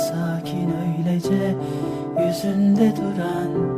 sakin öylece yüzünde duran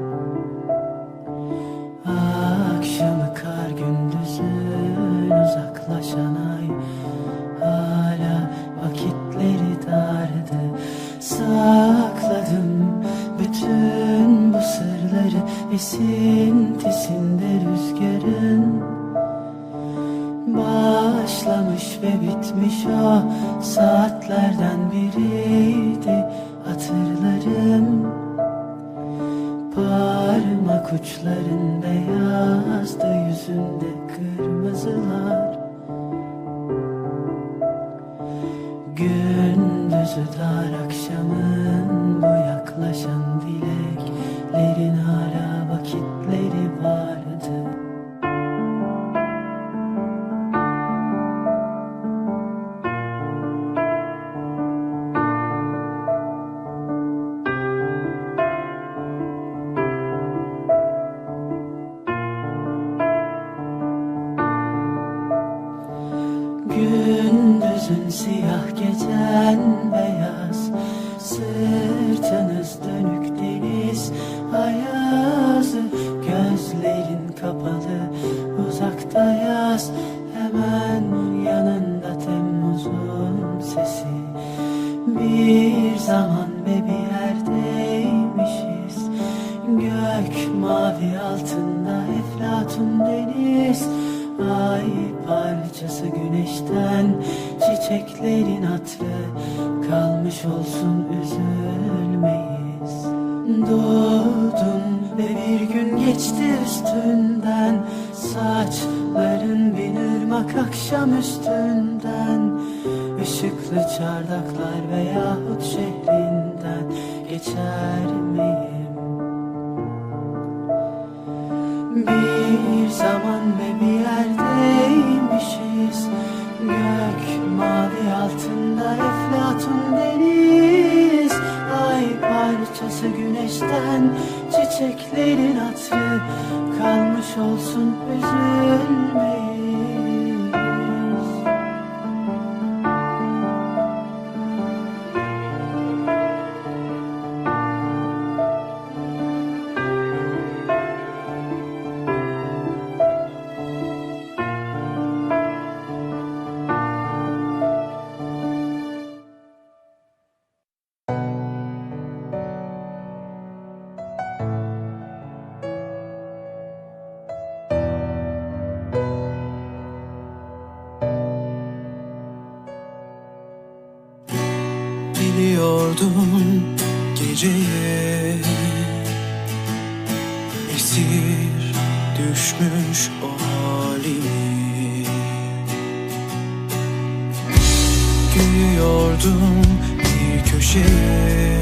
Gündüzü dar akşamın Gözlerin kapalı. Uzakta yaz Hemen yanında Temmuz'un sesi. Bir zaman ve bir yerdeymişiz. Gök mavi altında eflatun deniz. Ay parçası güneşten Çiçeklerin hatrı Kalmış olsun üzülmeyiz. Doğdun ve bir gün geçti üstünden Saçların bir ırmak akşam üstünden. Işıklı çardaklar veyahut şehrinden Geçer miyim? Bir zaman ve bir yerdeymişiz Gök mavi altında eflatun deniz. Ay parçası güneşten çiçeklerin hatırı Kalmış olsun üzülmeyiz geceye Esir düşmüş o halimi. Gülüyordum bir köşeye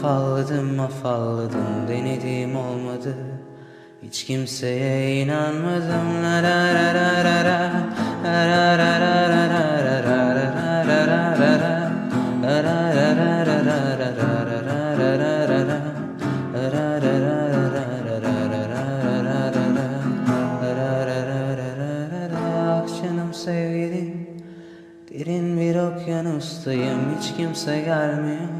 Afalladım afalladım denedim olmadı Hiç kimseye inanmadım la la la la la la La la la la. Ah sevgilim Derin bir okyanustayım hiç kimse gelmiyor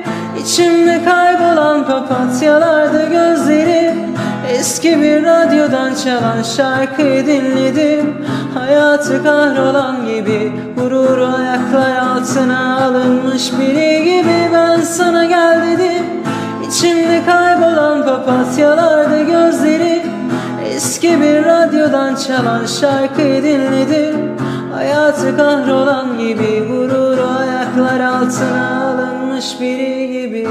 İçimde kaybolan papatyalarda gözlerim Eski bir radyodan çalan şarkıyı dinledim Hayatı kahrolan gibi Gururu ayaklar altına alınmış biri gibi Ben sana gel dedim. İçimde kaybolan papatyalarda gözlerim Eski bir radyodan çalan şarkıyı dinledim Hayatı kahrolan gibi Gururu ayaklar altına alınmış biri gibi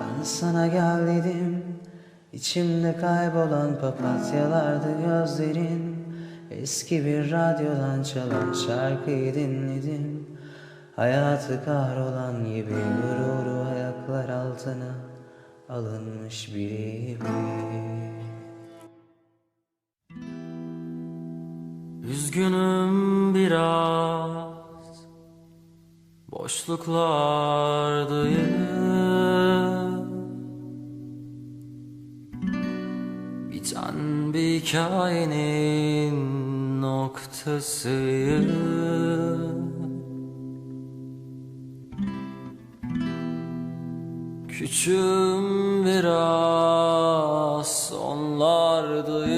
ben sana gel dedim İçimde kaybolan papatyalardı gözlerin Eski bir radyodan çalan şarkıyı dinledim Hayatı kahrolan gibi gururu ayaklar altına alınmış biri gibi Üzgünüm biraz. Boşluklardayım Biten bir hikayenin noktasıyım Küçüğüm biraz onlardayım.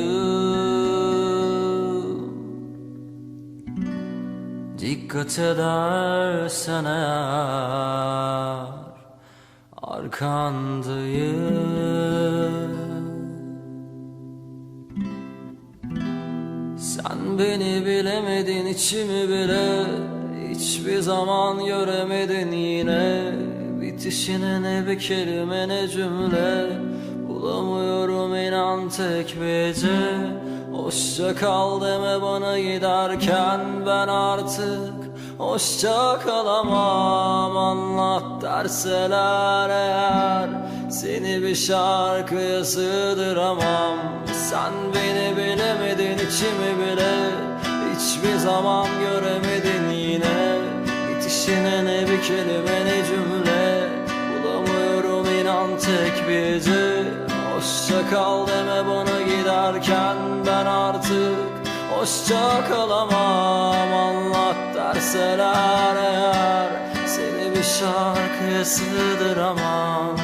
Dikkat edersen eğer arkandayım. Sen beni bilemedin içimi bile Hiçbir zaman göremedin yine Bitişine ne bir kelime ne cümle. Bulamıyorum inan tek bir gece. Hoşça kal deme bana giderken. Ben artık Hoşça kalamam. Anlat derseler eğer. Seni bir şarkıya sığdıramam. Sen beni bilemedin içimi bile. Hiçbir zaman göremedin yine. Bitişine ne bir kelime ne gece Hoşça kal deme bana giderken. Ben artık Hoşça kalamam. Anlat derseler eğer Seni bir şarkıya sığdıramam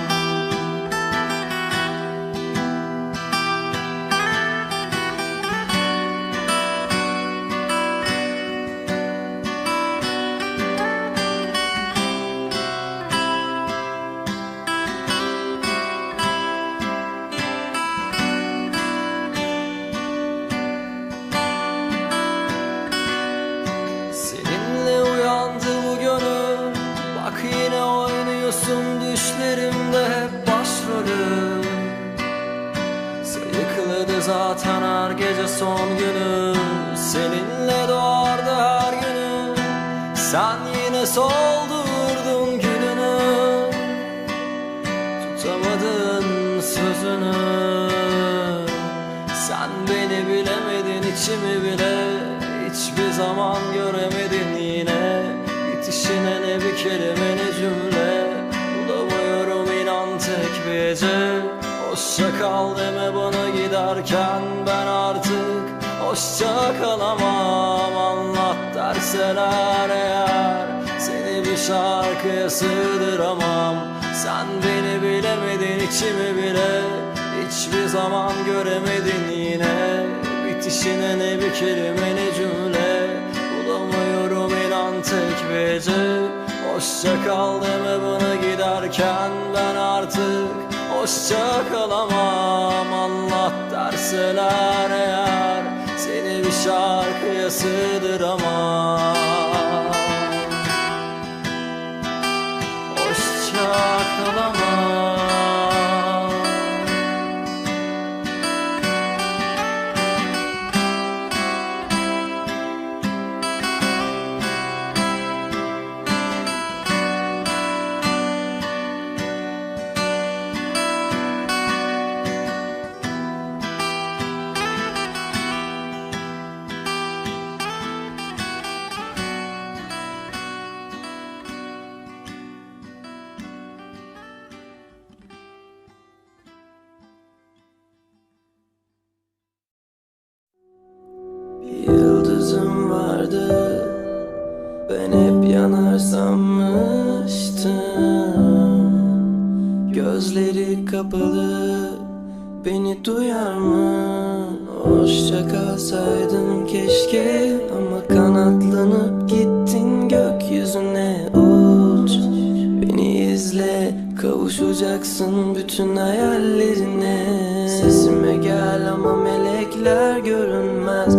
Sen beni bilemedin içimi bile Hiçbir zaman göremedin yine. Bitişine ne bir kelime ne cümle Bulamıyorum inan tek bir gece. Hoşça kal deme bana giderken ben artık Hoşça kalamam. Anlat derseler eğer Seni bir şarkıya sığdıramam. Sen beni bilemedin içimi bile Hiçbir zaman göremedin yine. Bitişine ne bir kelime ne cümle. Bulamıyorum inan tek bir gece. Hoşça kal deme bana giderken. Ben artık Hoşça kalamam. Anlat derseler eğer Seni bir şarkıya sığdıramam yanar sanmıştım Gözleri kapalı Beni duyar mı? Hoşça kalsaydım keşke Ama kanatlanıp gittin gökyüzüne uç. Beni izle Kavuşacaksın bütün hayallerine. Sesime gel ama melekler görünmez.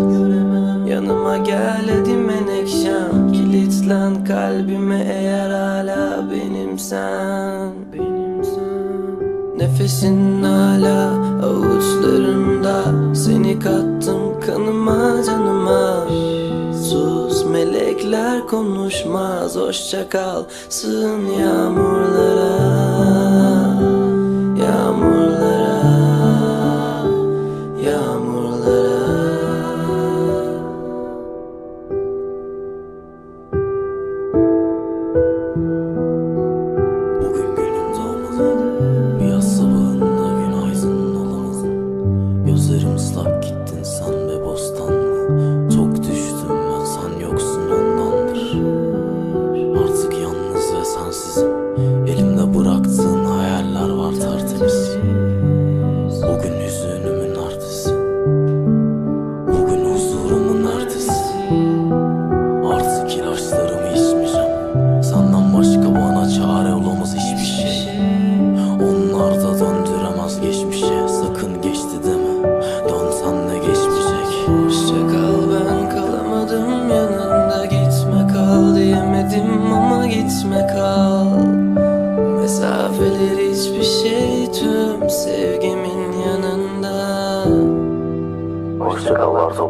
Yanıma gel Kilitlen kalbime eğer hala benimsen Benimsen Nefesin hala avuçlarımda Seni kattım kanıma canıma. Sus melekler konuşmaz. Hoşça kal sığın Yağmurlara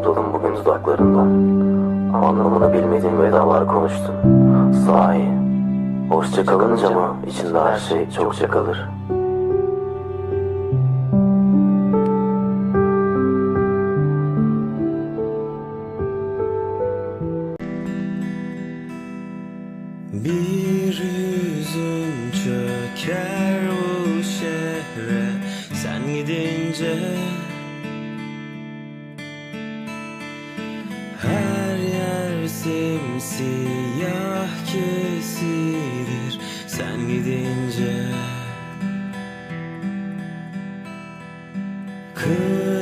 topladım bugün dudaklarından Anlamını bilmediğim vedalar konuştun Sahi Hoşça kalınca mı içinde her şey çokça kalır simsiyah kesilir sen gidince Kıyamet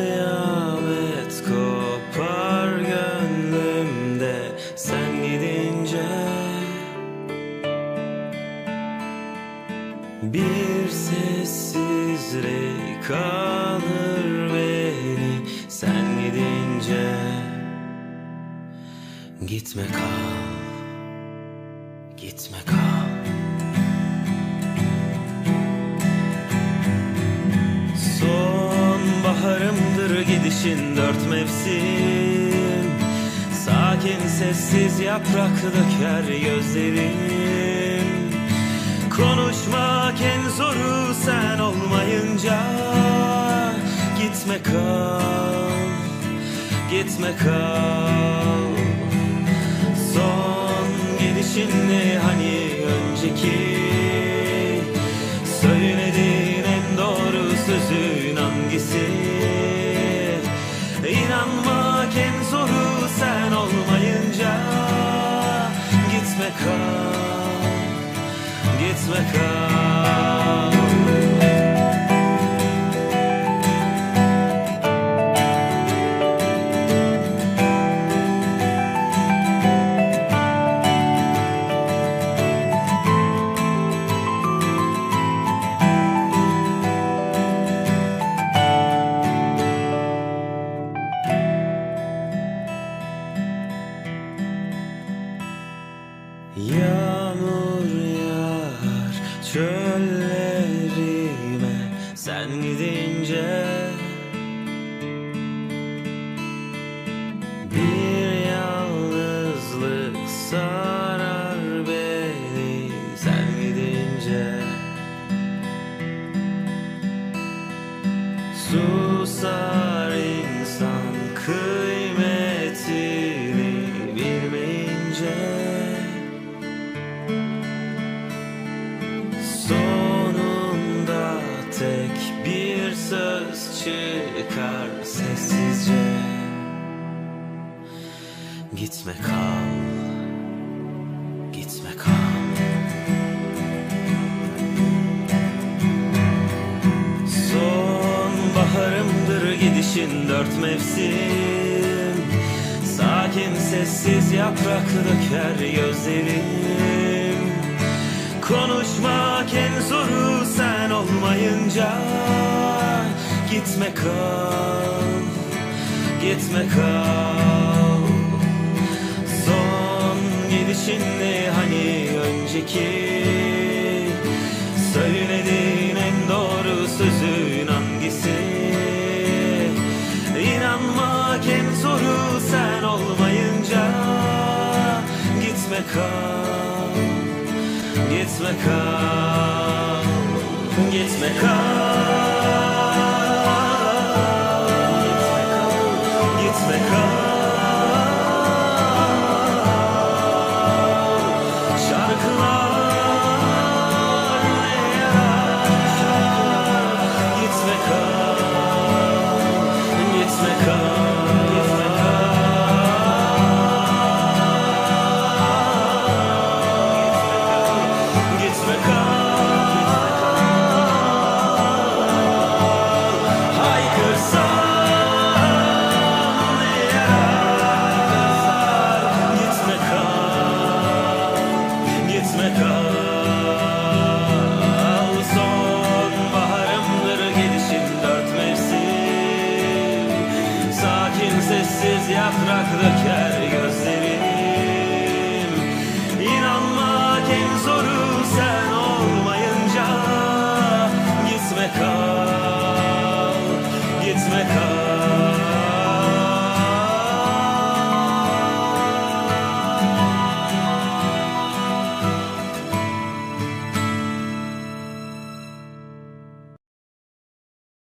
gidişin dört mevsim. Sakin sessiz yaprak döker gözlerim. Konuşmak en zoru sen olmayınca Gitme kal, gitme kal. Son gidişinde hani önceki? Söylediğin en doğru sözün hangisi İnanmak en zoru sen olmayınca. Gitme kal, gitme kal Bir gidişin dört mevsim. Sakin sessiz yaprak döker gözlerim. Konuşmak en zoru sen olmayınca Gitme kal, gitme kal. Son gidişinde hani önceki? Söylediğin en doğru sözün Zoru sen olmayınca Gitme kal, gitme kal, gitme kal